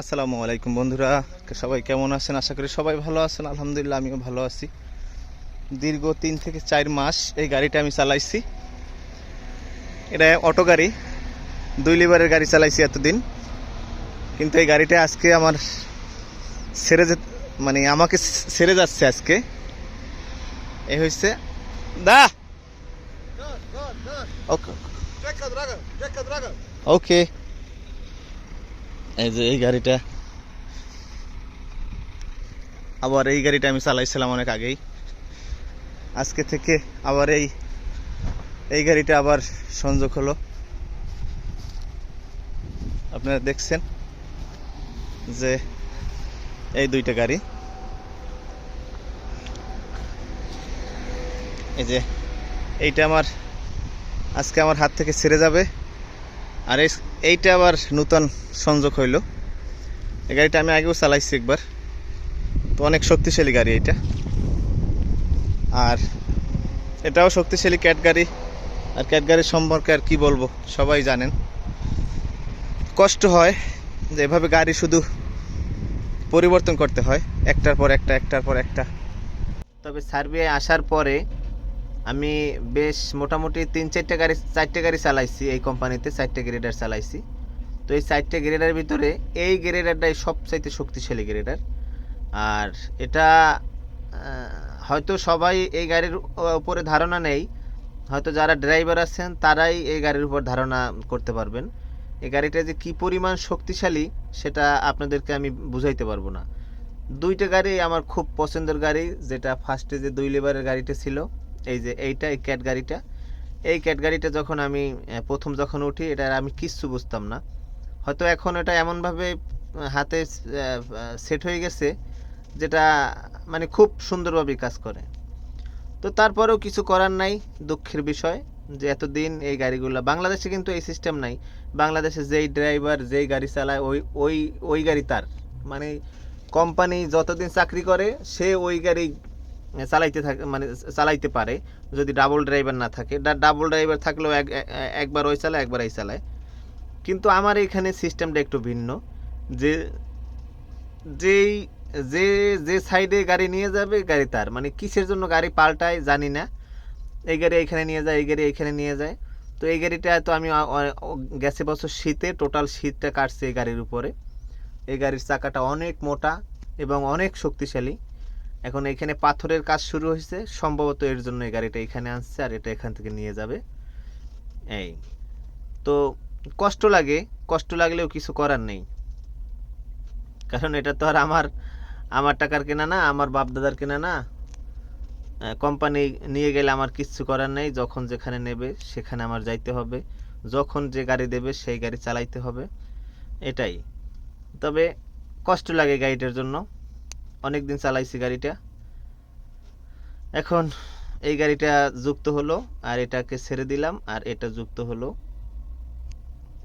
আসসালামু আলাইকুম বন্ধুরা। সবাই কেমন আছেন? আশা করি সবাই ভালো আছেন। আলহামদুলিল্লাহ আমিও ভালো আছি। দীর্ঘ তিন থেকে চার মাস এই গাড়িটা আমি চালাইছি। এটা অটো গাড়ি। দুই লিভারের গাড়ি চালাইছি এতদিন। কিন্তু এই গাড়িটা আজকে আমার সেরে যে মানে আমাকে সেরে যাচ্ছে আজকে। এই হয়েছে দা! ওকে. ওকে। এই যে এই গাড়িটা। আবার এই গাড়িটা আমি চালাইছিলাম অনেক আগেই। আজকে থেকে আবার এই এই গাড়িটা আবার সংযোগ হলো। আপনারা দেখছেন যে এই দুইটা গাড়ি। এই যে এইটা আমার, আজকে আমার হাত থেকে ছেড়ে যাবে। আর এই এইটা আবার নূতন সংযোগ হইল। এই গাড়িটা আমি আগেও চালাইছি একবার। তো অনেক শক্তিশালী গাড়ি এটা আর এটাও শক্তিশালী ক্যাট গাড়ি। আর ক্যাট গাড়ির সম্পর্কে আর কি বলব, সবাই জানেন। কষ্ট হয় যে এভাবে গাড়ি শুধু পরিবর্তন করতে হয়, একটার পর একটা, একটার পর একটা। তবে সার্ভে আসার পরে আমি বেশ মোটামুটি তিন চারটে গাড়ি চারটে গাড়ি চালাইছি এই কোম্পানিতে, চারটে গ্রেডার চালাইছি। তো এই চারটে গ্রেডার ভিতরে এই গ্রেডারটাই সবচাইতে শক্তিশালী গ্রেডার। আর এটা হয়তো সবাই এই গাড়ির উপরে ধারণা নেই। হয়তো যারা ড্রাইভার আছেন, তারাই এই গাড়ির উপর ধারণা করতে পারবেন। এই গাড়িটা যে কি পরিমাণ শক্তিশালী, সেটা আপনাদেরকে আমি বুঝাইতে পারব না। দুইটা গাড়ি আমার খুব পছন্দের গাড়ি, যেটা ফার্স্টে যে দুই লেবারের গাড়িটা ছিল এই যে এইটা, এই ক্যাট গাড়িটা। এই ক্যাট গাড়িটা যখন আমি প্রথম যখন উঠি, এটা আমি কিচ্ছু বুঝতাম না। হয়তো এখন এটা এমনভাবে হাতে সেট হয়ে গেছে, যেটা মানে খুব সুন্দরভাবে কাজ করে। তো তারপরেও কিছু করার নাই দুঃখের বিষয়, যে এতদিন এই গাড়িগুলো, বাংলাদেশে কিন্তু এই সিস্টেম নাই। বাংলাদেশে যেই ড্রাইভার যেই গাড়ি চালায়, ওই ওই ওই গাড়ি তার। মানে কোম্পানি যতদিন চাকরি করে, সে ওই গাড়ি চালাইতে থাকে মানে চালাইতে পারে, যদি ডাবল ড্রাইভার না থাকে। ডাবল ড্রাইভার থাকলেও এক একবার ওই চালায়, একবার এই চালায়। কিন্তু আমার এখানে সিস্টেমটা একটু ভিন্ন। যে, যেই, যে যে সাইডে গাড়ি নিয়ে যাবে, গাড়ি তার। মানে কিসের জন্য গাড়ি পাল্টায় জানি না। এই গাড়ি এইখানে নিয়ে যায়, এই গাড়ি এইখানে নিয়ে যায়। তো এই গাড়িটা তো আমি গেছে বছর শীতে টোটাল শীতটা কাটছে এই গাড়ির উপরে। এই গাড়ির চাকাটা অনেক মোটা এবং অনেক শক্তিশালী। এখন এখানে পাথরের কাজ শুরু হয়েছে। সম্ভবত এর জন্য এই গাড়িটা এখানে আসছে আর এটা এখান থেকে নিয়ে যাবে। এই। তো কষ্ট লাগে, কষ্ট লাগলেও কিছু করার নেই। কারণ এটা তো আর আমার আমার টাকার কেনা না, আমার বাপ দাদার কেনা না। কোম্পানি নিয়ে গেলে আমার কিচ্ছু করার নেই। যখন যেখানে নেবে সেখানে আমার যাইতে হবে। যখন যে গাড়ি দেবে সেই গাড়ি চালাইতে হবে। এটাই। তবে কষ্ট লাগে গাড়িটার জন্য। অনেক দিন চালাইছি গাড়িটা। এখন এই গাড়িটা যুক্ত হলো, আর এটাকে ছেড়ে দিলাম, আর এটা যুক্ত হলো।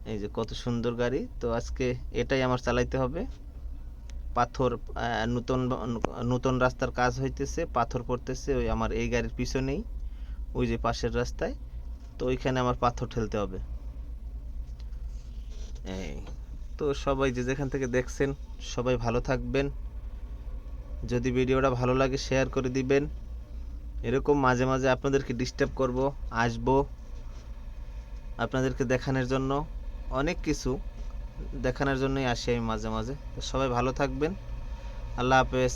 এই যে কত সুন্দর গাড়ি, তো আজকে এটাই আমার চালাইতে হবে। পাথর নতুন নতুন রাস্তার কাজ হইতেছে, পাথর পড়তেছে, ওই আমার এই গাড়ির পিছনেই, ওই যে পাশের রাস্তায়। তো ওইখানে আমার পাথর ঠেলতে হবে। এই, তো সবাই যে যেখান থেকে দেখছেন, সবাই ভালো থাকবেন। যদি ভিডিওটা ভালো লাগে শেয়ার করে দিবেন। এরকম মাঝে মাঝে আপনাদেরকে ডিস্টার্ব করব, আসব, আপনাদেরকে দেখানোর জন্য। অনেক কিছু দেখানোর জন্যই আসি আমি মাঝে মাঝে। সবাই ভালো থাকবেন। আল্লাহ হাফেজ।